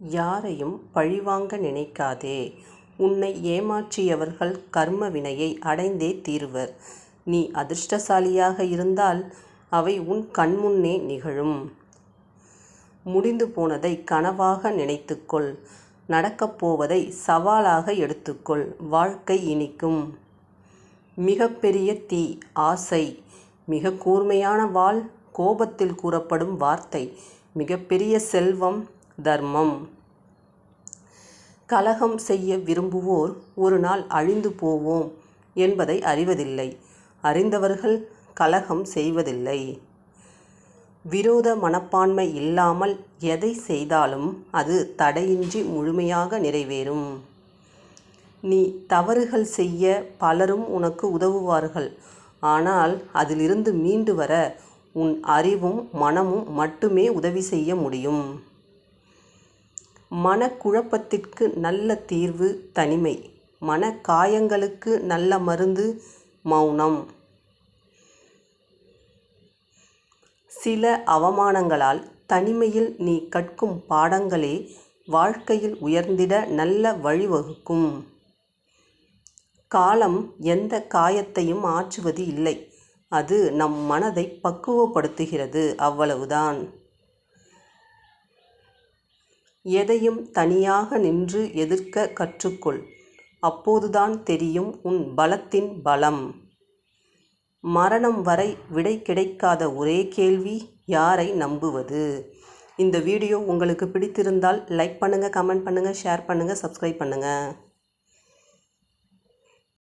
யாரையும் பழிவாங்க நினைக்காதே. உன்னை ஏமாற்றியவர்கள் கர்ம வினையை அடைந்தே தீருவர். நீ அதிர்ஷ்டசாலியாக இருந்தால் அவை உன் கண்முன்னே நிகழும். முடிந்து போனதை கனவாக நினைத்துக்கொள். நடக்கப் போவதை சவாலாக எடுத்துக்கொள். வாழ்க்கை இனிக்கும். மிகப்பெரிய தீ ஆசை. மிகக் கூர்மையான வாள் கோபத்தில் கூறப்படும் வார்த்தை. மிகப்பெரிய செல்வம் தர்மம். கலகம் செய்ய விரும்புவோர் ஒரு நாள் அழிந்து போவோம் என்பதை அறிவதில்லை. அறிந்தவர்கள் கலகம் செய்வதில்லை. விரோத மனப்பான்மை இல்லாமல் எதை செய்தாலும் அது தடையின்றி முழுமையாக நிறைவேறும். நீ தவறுகள் செய்ய பலரும் உனக்கு உதவுவார்கள். ஆனால் அதிலிருந்து மீண்டு வர உன் அறிவும் மனமும் மட்டுமே உதவி செய்ய முடியும். மனக்குழப்பத்திற்கு நல்ல தீர்வு தனிமை. மன காயங்களுக்கு நல்ல மருந்து மௌனம். சில அவமானங்களால் தனிமையில் நீ கற்கும் பாடங்களே வாழ்க்கையில் உயர்ந்திட நல்ல வழிவகுக்கும். காலம் எந்த காயத்தையும் ஆற்றுவது இல்லை. அது நம் மனதைப் பக்குவப்படுத்துகிறது அவ்வளவுதான். எதையும் தனியாக நின்று எதிர்க்க கற்றுக்கொள். அப்போதுதான் தெரியும் உன் பலத்தின் பலம். மரணம் வரை விடை கிடைக்காத ஒரே கேள்வி யாரை நம்புவது? இந்த வீடியோ உங்களுக்கு பிடித்திருந்தால் லைக் பண்ணுங்கள் கமெண்ட் பண்ணுங்கள் ஷேர் பண்ணுங்கள் சப்ஸ்கிரைப் பண்ணுங்கள்